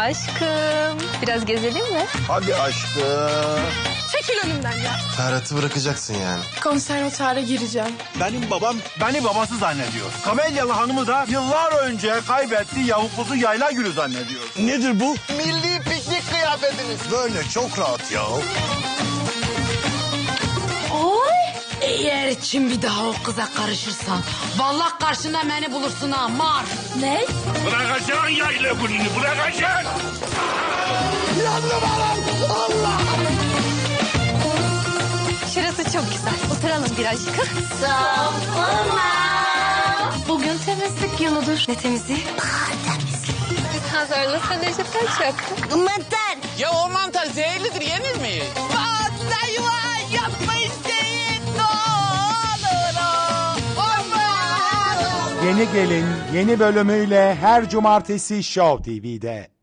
Aşkım biraz gezelim mi? Hadi aşkım. Çekil önümden ya. Ferhat'ı bırakacaksın yani. Konservatuara gireceğim. Benim babam beni babası zannediyor. Kamelyalı hanımı da yıllar önce kaybettiği yavuklusu yayla gülü zannediyor. Nedir bu? Milli piknik kıyafetiniz. Böyle çok rahat ya. İçin bir daha o kıza karışırsan vallahi karşında beni bulursun ha mar. Ne? Bırakacaksın yayla gülünü bırakacaksın. Şurası çok güzel. Oturalım birazcık. Bugün temizlik günüdür. Ne temizliği? temizliği. Hazırla sen Necip kaç yaptın? Mantar. Ya o mantar zehirlidir yenir mi? Yeni Gelin yeni bölümüyle her cumartesi Show TV'de.